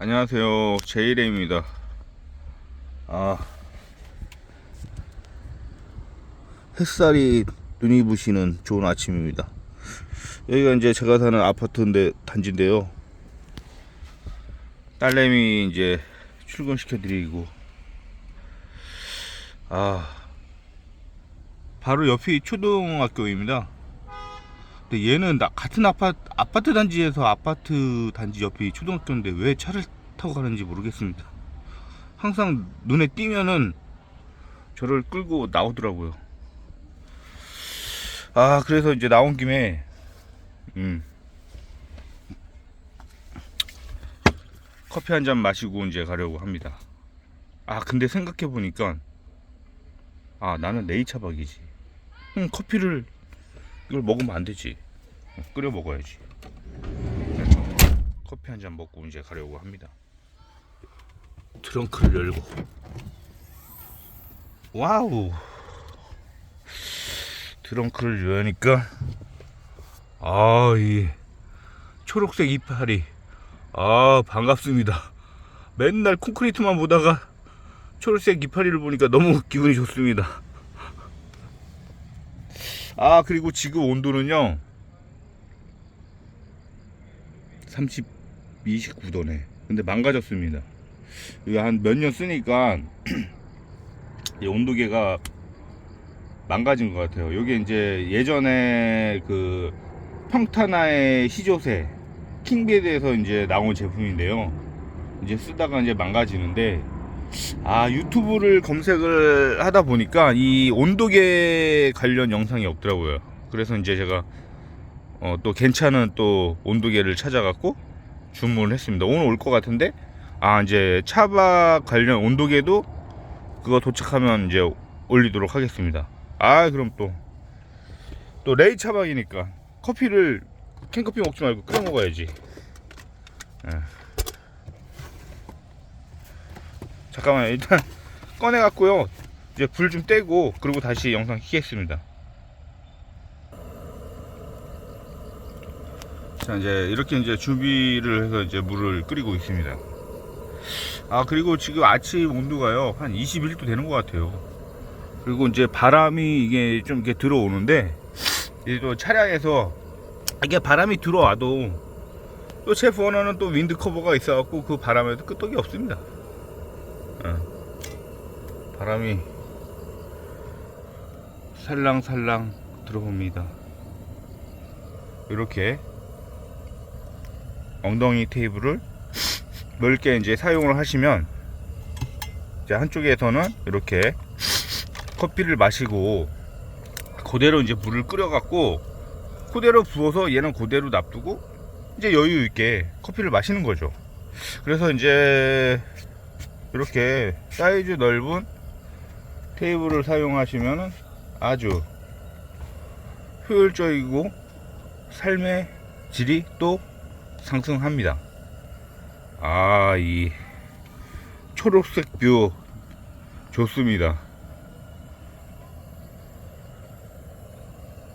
안녕하세요. 제이레입니다. 아, 햇살이 눈이 부시는 좋은 아침입니다. 여기가 이제 제가 사는 아파트인데 단지인데요. 딸내미 이제 출근시켜 드리고, 아, 바로 옆이 초등학교입니다. 근데 얘는 나 같은 아파트 아파트 단지에서 아파트 단지 옆이 초등학교인데 왜 차를 타고 가는지 모르겠습니다. 항상 눈에 띄면은 저를 끌고 나오더라고요. 아 그래서 이제 나온 김에 음 커피 한 잔 마시고 이제 가려고 합니다. 아 근데 생각해 보니까 아 나는 네이처박이지. 음 커피를 이걸 먹으면 안 되지. 어, 끓여 먹어야지. 커피 한 잔 먹고 이제 가려고 합니다. 트렁크를 열고. 와우. 트렁크를 여니까 아, 이 초록색 이파리. 아, 반갑습니다. 맨날 콘크리트만 보다가 초록색 이파리를 보니까 너무 기분이 좋습니다. 아 그리고 지금 온도는요. 30 29도네. 근데 망가졌습니다. 이거 한 몇 년 쓰니까 이 온도계가 망가진 것 같아요. 요게 이제 예전에 그 평타나의 시조새 킹베드에서 이제 나온 제품인데요. 이제 쓰다가 이제 망가지는데 아 유튜브를 검색을 하다 보니까 이 온도계 관련 영상이 없더라고요. 그래서 이제 제가 어, 또 괜찮은 또 온도계를 찾아갖고 주문을 했습니다. 오늘 올 것 같은데? 아 이제 차박 관련 온도계도 그거 도착하면 이제 올리도록 하겠습니다. 아 그럼 또또 레이 차박이니까 커피를 캔커피 먹지 말고 끓여 먹어야지. 예. 잠깐만 일단 꺼내 갖고요. 이제 불 좀 떼고 그리고 다시 영상 키겠습니다. 자 이제 이렇게 이제 준비를 해서 이제 물을 끓이고 있습니다. 아 그리고 지금 아침 온도가요. 한 21도 되는 것 같아요. 그리고 이제 바람이 이게 좀 이렇게 들어오는데 이제 또 차량에서 이게 바람이 들어와도 또제 번호는 또 윈드 커버가 있어 갖고 그 바람에도 끄떡이 없습니다. 어. 바람이 살랑살랑 들어옵니다. 이렇게 엉덩이 테이블을 넓게 이제 사용을 하시면 이제 한쪽에서는 이렇게 커피를 마시고 그대로 이제 물을 끓여 갖고 그대로 부어서 얘는 그대로 놔두고 이제 여유 있게 커피를 마시는 거죠. 그래서 이제 이렇게 사이즈 넓은 테이블을 사용하시면 아주 효율적이고 삶의 질이 또 상승합니다. 아, 이 초록색 뷰 좋습니다.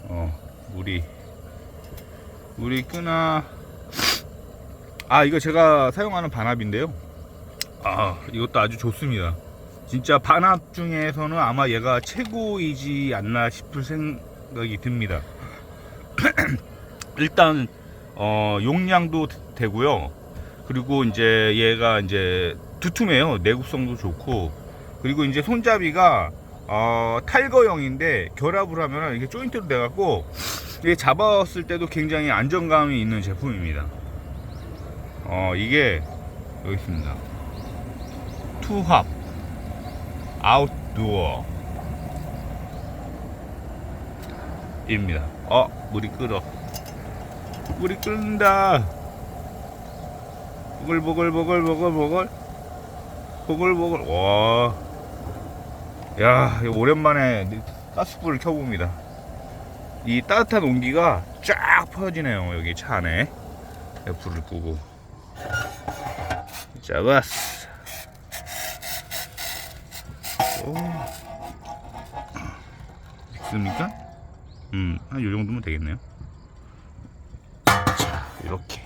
어, 물이 물이 끄나 아, 이거 제가 사용하는 반합인데요. 아 이것도 아주 좋습니다. 진짜 반합 중에서는 아마 얘가 최고이지 않나 싶을 생각이 듭니다. 일단 어, 용량도 되고요. 그리고 이제 얘가 이제 두툼해요. 내구성도 좋고. 그리고 이제 손잡이가 어, 탈거형인데 결합을 하면 이게 조인트로 돼 갖고 이게 잡았을 때도 굉장히 안정감이 있는 제품입니다. 어, 이게 여기 있습니다 투합 아웃도어 입니다 어 물이 끓어 물이 끓는다 보글보글보글보글보글 보글보글 와 야, 이거 오랜만에 가스불을 켜봅니다. 이 따뜻한 온기가 쫙 퍼지네요. 여기 차 안에. 내가 불을 끄고. 잡았어. 오. 있습니까? 음, 한 요 정도면 되겠네요. 자, 이렇게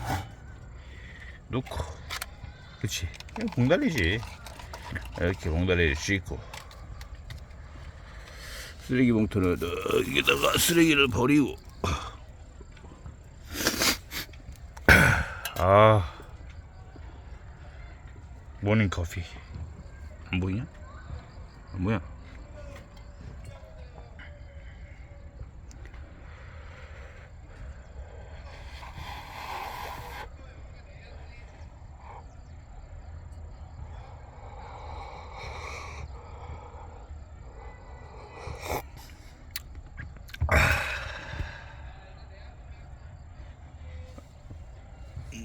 놓고 그치 그냥 봉다리지 이렇게 봉다리를 씻고 쓰레기 봉투는 여기다가 쓰레기를 버리고 아 모닝 커피 안 보이냐? 안 보여?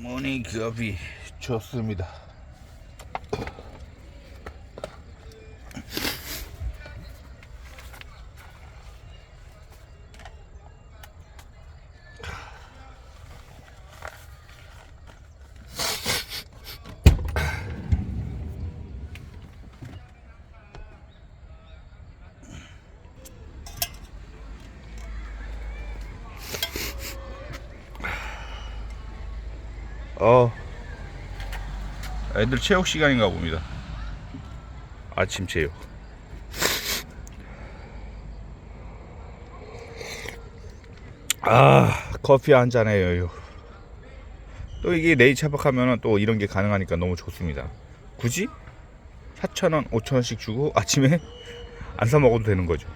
모닝 커피 좋습니다. 어. 애들 체육 시간인가 봅니다. 아침 체육. 아 커피 한 잔의 여유 또 이게 네이처박 하면은 또 이런 게 가능하니까 너무 좋습니다. 굳이 4,000원 5,000원씩 주고 아침에 안 사 먹어도 되는 거죠